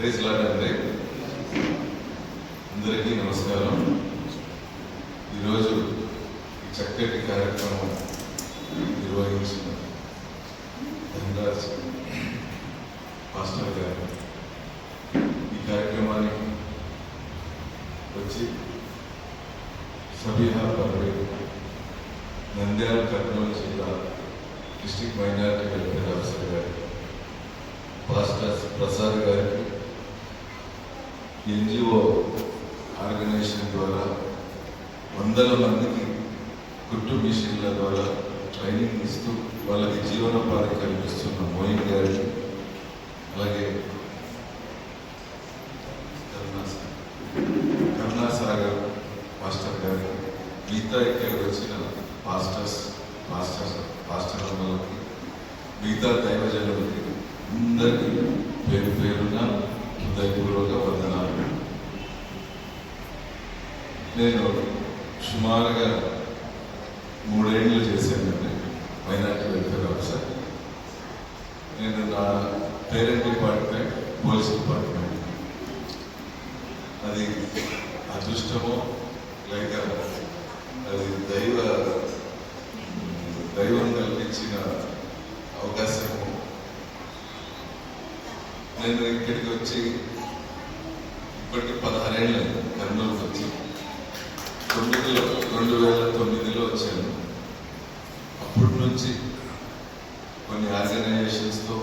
Praise లాడండి అందరికీ నమస్కారం. ఈరోజు ఈ చక్కటి కార్యక్రమం నిర్వహించిన ధనరాజ్ మాస్టర్ గారు. ఈ కార్యక్రమానికి వచ్చి సబీహా పర్వే నంద్యాల కర్నూలు జిల్లా డిస్ట్రిక్ట్ మైనారిటీ వెల్ఫేర్ ఆఫీసర్ గారు పాస్టర్ ప్రసాద్ గారికి ఎన్జిఓ ఆర్గనైజేషన్ ద్వారా వందల మందికి కుట్టు మిషన్ల ద్వారా ట్రైనింగ్ ఇస్తూ వాళ్ళకి జీవనోపాధి కల్పిస్తున్న మోయిన్ గారికి అలాగే కరుణాసాగర్ మాస్టర్ గారు మిగతా ఇక్కడికి వచ్చిన పాస్టర్స్ పాస్టర్స్ పాస్టర్ అమ్మలకి మిగతా దైవజనులకి అందరికీ పేరు పేరుగా నేను సుమారుగా మూడేళ్ళు చేశానండి మైనార్టీ వెల్ఫేర్ ఆఫీసర్. నేను నా పేరెంట్ డిపార్ట్మెంట్ పోలీస్ డిపార్ట్మెంట్. అది అదృష్టమో లేక అది దైవ దైవం కల్పించిన అవకాశము. నేను ఇక్కడికి వచ్చి ఇప్పటికి పదహారేళ్ళు కర్నూలుకి వచ్చి తొమ్మిదిలో రెండు వేల తొమ్మిదిలో వచ్చాను. అప్పటి నుంచి కొన్ని ఆర్గనైజేషన్స్తో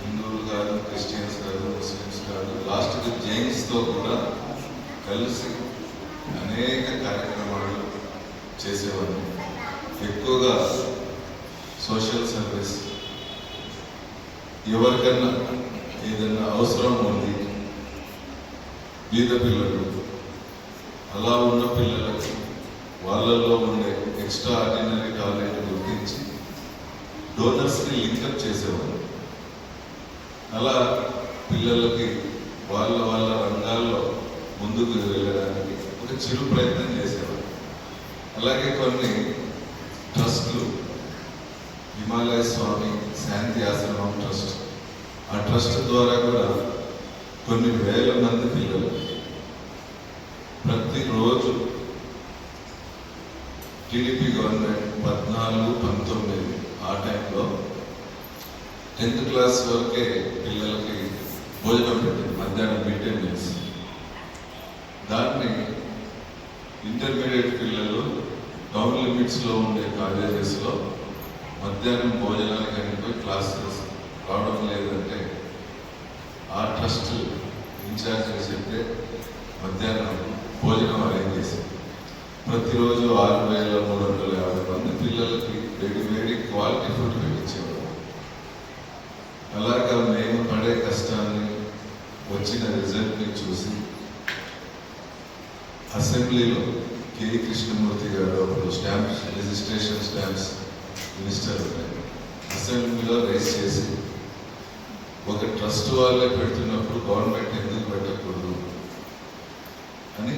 హిందువులు కాదు క్రిస్టియన్స్ కాదు ముస్లిమ్స్ కాదు లాస్ట్కి జైన్స్తో కూడా కలిసి అనేక కార్యక్రమాలు చేసేవాడిని. ఎక్కువగా సోషల్ సర్వీస్ ఎవరికన్నా ఏదైనా అవసరం ఉంది బీద పిల్లలు అలా ఉన్న పిల్లలకు వాళ్ళల్లో ఉండే ఎక్స్ట్రా ఆర్డినరీ టాలెంట్ గుర్తించి డోనర్స్ని లింకప్ చేసేవారు అలా పిల్లలకి వాళ్ళ వాళ్ళ రంగాల్లో ముందుకు వెళ్ళడానికి ఒక చిరు ప్రయత్నం చేసేవారు అలాగే కొన్ని ట్రస్ట్లు హిమాలయ స్వామి శాంతి ఆశ్రమం ట్రస్ట్ ఆ ట్రస్ట్ ద్వారా కూడా కొన్ని వేల మంది పిల్లలు ప్రతిరోజు టీడీపీ గవర్నమెంట్ పద్నాలుగు పంతొమ్మిది ఆ టైంలో టెన్త్ క్లాస్ వరకే పిల్లలకి భోజనం పెట్టింది మధ్యాహ్నం మిడ్ మీల్స్. దాన్ని ఇంటర్మీడియట్ పిల్లలు టౌన్ లిమిట్స్లో ఉండే కాలేజెస్లో మధ్యాహ్నం భోజనానికి అనిపోయి క్లాసెస్ రావడం లేదంటే ఆ ట్రస్ట్ ఇన్ఛార్జ్ చెప్తే మధ్యాహ్నం. భోజనం అరేంజ్ చేసింది ప్రతిరోజు ఆరు వేల మూడు వందల యాభై మంది పిల్లలకి వేడి వేడి క్వాలిటీ ఫుడ్ పెట్టించేవారు. అలాగా మేము పడే కష్టాన్ని వచ్చిన రిజల్ట్ని చూసి అసెంబ్లీలో కె. కృష్ణమూర్తి గారు అప్పుడు స్టాంప్స్ రిజిస్ట్రేషన్ స్టాంప్స్ మినిస్టర్ అసెంబ్లీలో రేస్ చేసి ఒక ట్రస్ట్ వాళ్ళే పెడుతున్నప్పుడు గవర్నమెంట్ ఎందుకు పెట్టకూడదు అని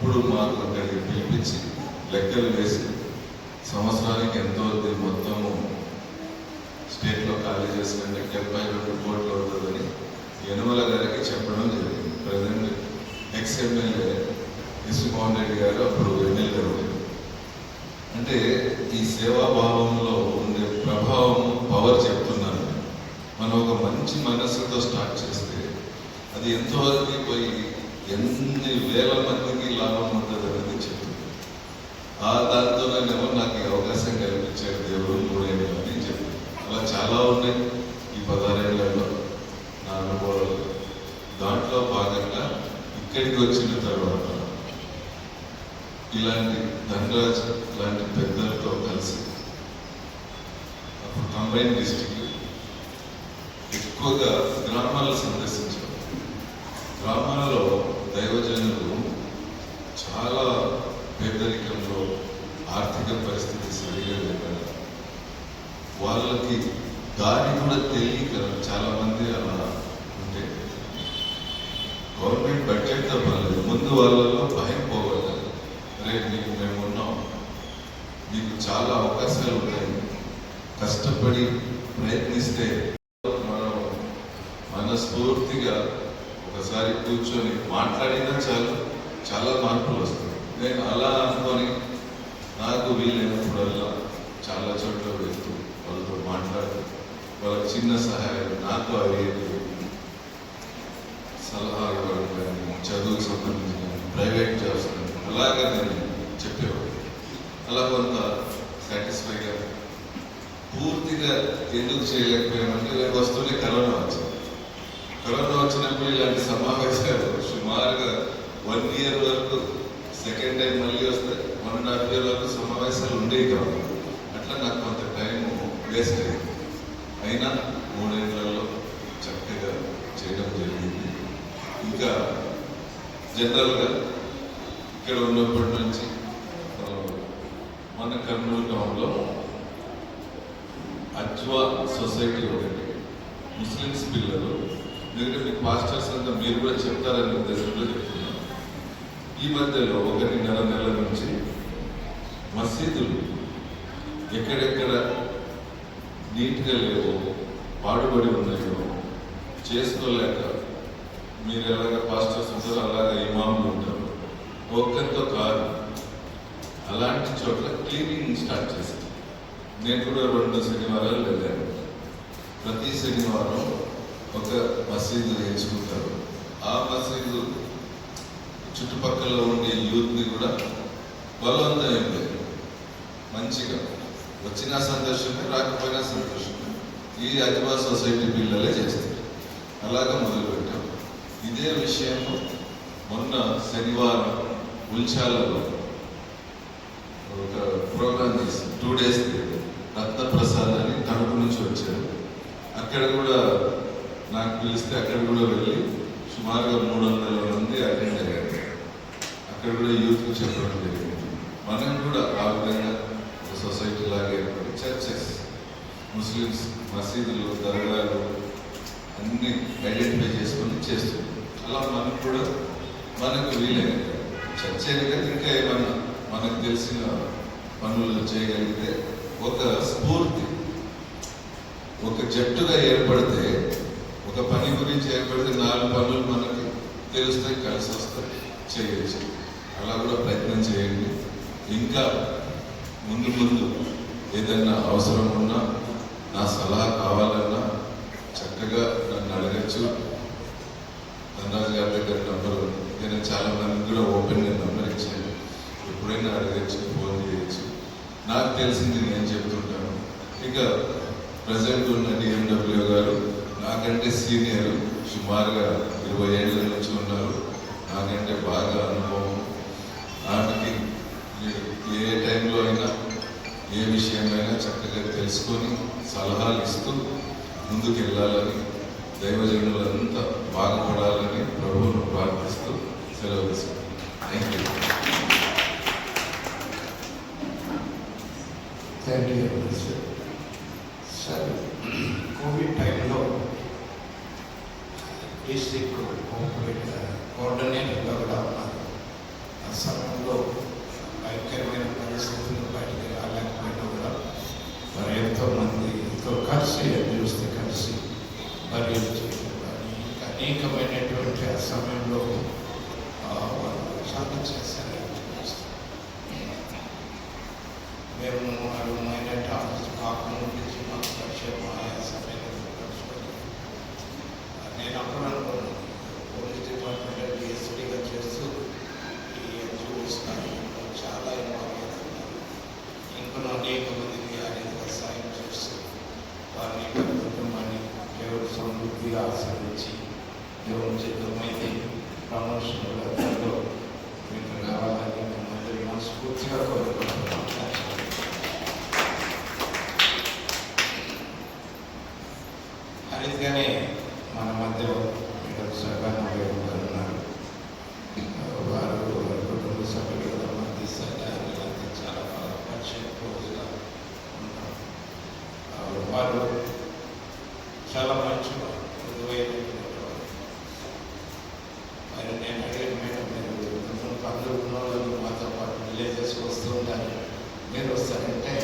అప్పుడు మాకు అక్కడికి పిలిపించి లెక్కలు వేసి సంవత్సరానికి ఎంతో మొత్తము స్టేట్లో ఖాళీ చేసినట్టు డెబ్బై రెండు కోట్లు అవుతుందని యనుమల గారికి చెప్పడం జరిగింది. Present ex MLA S Reddy గారు అప్పుడు ఎమ్మెల్యే గారు అంటే ఈ సేవాభావంలో ఉండే ప్రభావం పవర్ చెప్తున్నాను. మనం ఒక మంచి మనస్సుతో స్టార్ట్ చేస్తే అది ఎంతవరకు పోయి ఎన్ని వేల మందికి లాభం ఉంటుంది అనేది ఆ దాంతో నేనేమో నాకు అవకాశం కల్పించాడు దేవుడు మూడేళ్ళు అని చెప్పింది అలా చాలా ఉన్నాయి ఈ పదహారేళ్ళలో నా అనుభవాలు. దాంట్లో భాగంగా ఇక్కడికి వచ్చిన తర్వాత ఇలాంటి ధనరాజ్ లాంటి పెద్దలతో కలిసి అప్పుడు కంబైన్ డిస్టిక్ ఎక్కువగా గ్రామాలు సందర్శించాం. గ్రామాలలో దైవజనులు చాలా పేదరికంలో ఆర్థిక పరిస్థితి సరిగా లేక వాళ్ళకి దారి కూడా తెలియక చాలామంది అలా ఉంటే గవర్నమెంట్ బడ్జెట్ తప్పలేదు ముందు వాళ్ళలో భయం పోవాలి. రేపు మీకు మేము ఉన్నాం మీకు చాలా అవకాశాలు ఉన్నాయి కష్టపడి ప్రయత్నిస్తే మనం మన మనస్ఫూర్తిగా ఒకసారి కూర్చొని మాట్లాడినా చాలు చాలా మార్పులు వస్తాయి. నేను అలా అనుకొని నాకు వీలైనప్పుడల్లా చాలా చోట్ల వెళ్తూ వాళ్ళతో మాట్లాడుతూ వాళ్ళకి చిన్న సహాయాలు నాకు అయ్యేది సలహాలు కానీ చదువుకు సంబంధించిన ప్రైవేట్ జాబ్స్ కానీ అలాగే నేను చెప్పేవాడు అలా కొంత సాటిస్ఫైగా పూర్తిగా ఎందుకు చేయలేకపోయామంటే రేపు వస్తూనే కరోనా వచ్చింది. కరోనా వచ్చినప్పుడు ఇలాంటి సమావేశాలు సుమారుగా వన్ ఇయర్ వరకు సెకండ్ టైం మళ్ళీ వస్తే వన్ అండ్ హాఫ్ ఇయర్ వరకు సమావేశాలు ఉండేవి కాదు అట్లా నాకు కొంత టైం వేస్ట్ అయింది అయినా మూడేళ్ళలో చక్కగా చేయడం జరిగింది. ఇంకా జనరల్గా ఇక్కడ ఉన్నప్పటి నుంచి మన కర్నూలు టౌన్లో అజ్వా సొసైటీ ఒకటి ముస్లిమ్స్ పిల్లలు ఎందుకంటే మీకు పాస్టర్స్ అంతా మీరు కూడా చెప్తారని ఉద్దేశంలో చెప్తున్నాను. ఈ మధ్యలో ఒకటిన్నర నెల నుంచి మసీదులు ఎక్కడెక్కడ నీట్గా లేవో పాడుబడి ఉన్నాయో చేసుకోలేక మీరు ఎలాగ పాస్టర్స్ ఉంటారో అలాగే ఇమాములు ఉంటారు. ఒక్కరితో కాదు అలాంటి చోట్ల క్లీనింగ్ స్టార్ట్ చేశారు. నేను కూడా రెండు శనివారాలు వెళ్ళాను. ప్రతి శనివారం ఒక మసీదు ఎంచుకుంటారు ఆ మసీదు చుట్టుపక్కల ఉండే యూత్ని కూడా బలవంతం ఏం లేదు మంచిగా. వచ్చినా సంతోషమే రాకపోయినా సంతోషమే. ఈ అజ్మా సొసైటీ పిల్లలే చేస్తారు. అలాగా మొదలుపెట్టాం. ఇదే విషయం మొన్న శనివారం ఉల్చాలలో ఒక ప్రోగ్రామ్ చేసి టూ డేస్ రత్నప్రసాద్ అని తణుకు నుంచి వచ్చారు. అక్కడ కూడా నాకు పిలిస్తే అక్కడ కూడా వెళ్ళి సుమారుగా మూడు వందల మంది అటెండ్ అయ్యారు. అక్కడ కూడా యూత్కి చెప్పడం జరిగింది. మనం కూడా ఆ విధంగా ఒక సొసైటీ లాగా ఏర్పడి చర్చెస్ ముస్లిమ్స్ మసీదులు దర్గాలు అన్ని ఐడెంటిఫై చేసుకొని చేస్తుంది అలా మనం కూడా మనకు వీలైన చర్చ అయిన ఇంకా ఏమన్నా మనకు తెలిసిన పనులు చేయగలిగితే ఒక స్ఫూర్తి ఒక జట్టుగా ఏర్పడితే ఒక పని గురించి ఏర్పడితే నాలుగు పనులు మనకి తెలుస్తాయి కలిసి వస్తాయి. చేయొచ్చు. అలా కూడా ప్రయత్నం చేయండి. ఇంకా ముందు ముందు ఏదైనా అవసరం ఉన్నా నా సలహా కావాలన్నా చక్కగా నన్ను అడగచ్చు. ధనరాజు గారి దగ్గర నంబర్ నేను చాలా మందికి కూడా ఓపెన్గా నంబర్ ఇచ్చాను. ఎప్పుడైనా అడగచ్చు ఫోన్ చేయొచ్చు. నాకు తెలిసింది నేను చెప్తుంటాను. ఇక ప్రజెంట్ ఉన్న డిఎండబ్ల్యూ గారు నాకంటే సీనియర్ సుమారుగా ఇరవై ఏళ్ళ నుంచి ఉన్నారు. నాకంటే బాగా అనుభవం. ఆమెకి ఏ- టైంలో అయినా ఏ విషయమైనా చక్కగా తెలుసుకొని సలహాలు ఇస్తూ ముందుకు వెళ్ళాలని దైవజనులంతా బాగుపడాలని ప్రభువును ప్రార్థిస్తూ సెలవు తీసుకుంటాను thank you thank you sir COVID time district COVID కోఆర్డినేటర్గా కూడా ఉన్నారు. ఆ సమయంలో భయంకరమైన పరిస్థితులు బయటికి రాలేకపోయినా కూడా మరి ఎంతో మంది ఎంతో కలిసి చూస్తే కలిసి మరి అనేకమైనటువంటి ఆ సమయంలో ఆ, వాళ్ళు చాలా చేశారు మేము వారు మైనట్ ఆఫీస్ కాకుండా నుంచి మాకు పరిచయం ఆయా సమయంలో కలుసుకొని నేను అప్పుడు అనుకున్నాను పోలీస్ డిపార్ట్మెంట్ డిఎస్పీగా చేస్తూ ఈ ఎన్జిఓ స్థాయిలో చాలా ఇన్వాల్వ్ అవుతున్నారు ఇంకా అనేక మందికి అనేక సాయం చేస్తూ వారిని వారి కుటుంబాన్ని దేవుడు సమృద్ధిగా ఆశ్రయించి దేవుని చిత్రమైతే ప్రమోషన్లో మీకు కావాలని మిమ్మల్ని మనస్ఫూర్తిగా కోరుకుంటున్నాను ఆ రీతిగానే మన మధ్యలో ఇద్దరు సగానం ఉన్నారు. వారు కుటుంబ సభ్యులు మధ్య చాలా బాగా పరిచయం క్లోజ్గా ఉంటారు. వారు చాలా మంచివారు మరి నేను అడిగిన మేడం మీరు పనులు ఉన్న వాళ్ళు మాతో పాటు విలేజెస్కి వస్తూ ఉంటారు మీరు వస్తారంటే